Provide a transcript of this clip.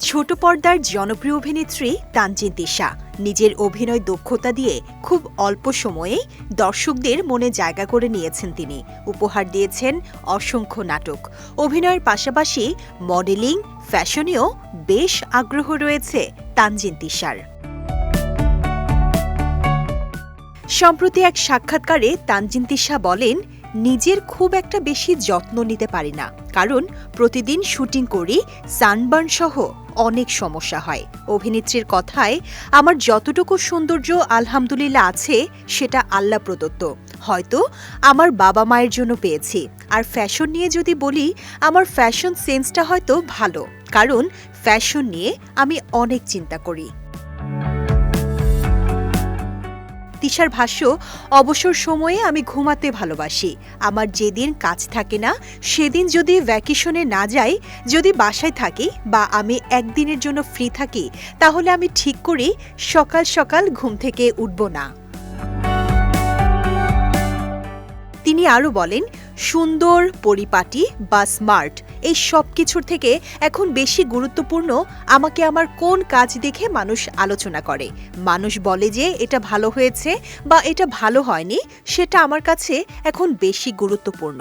ছোট পর্দার জনপ্রিয় অভিনেত্রী তানজিন দিশা। নিজের অভিনয় দক্ষতা দিয়ে খুব অল্প সময়ে দর্শকদের মনে জায়গা করে নিয়েছেন তিনি। উপহার দিয়েছেন অসংখ্য নাটক। অভিনয়ের পাশাপাশি মডেলিং, ফ্যাশনেও বেশ আগ্রহ রয়েছে তানজিন তিশার সম্প্রতি এক সাক্ষাৎকারে তানজিন তিশা বলেন নিজের খুব একটা বেশি যত্ন নিতে পারি না। কারণ প্রতিদিন শুটিং করি, সানবার্ন সহ অনেক সমস্যা হয়। অভিনেত্রীর কথায়, আমার যতটুকু সৌন্দর্য আলহামদুলিল্লাহ আছে, সেটা আল্লাহ প্রদত্ত। হয়তো আমার বাবা মায়ের জন্য পেয়েছি। আর ফ্যাশন নিয়ে যদি বলি, আমার ফ্যাশন সেন্সটা হয়তো ভালো। কারণ ফ্যাশন নিয়ে আমি অনেক চিন্তা করি। তিশার ভাষ্য, অবসর সময়ে আমি ঘুমাতে ভালোবাসি। আমার যেদিন কাজ থাকে না, সেদিন যদি ভ্যাকেশনে না যাই, যদি বাসায় থাকি বা আমি একদিনের জন্য ফ্রি থাকি, তাহলে আমি ঠিক করি সকাল সকাল ঘুম থেকে উঠব না। তিনি আরও বলেন সুন্দর, পরিপাটি বা স্মার্ট, এই সব কিছুর থেকে এখন বেশি গুরুত্বপূর্ণ আমাকে আমার কোন কাজ দেখে মানুষ আলোচনা করে। মানুষ বলে যে এটা ভালো হয়েছে বা এটা ভালো হয়নি, সেটা আমার কাছে এখন বেশি গুরুত্বপূর্ণ।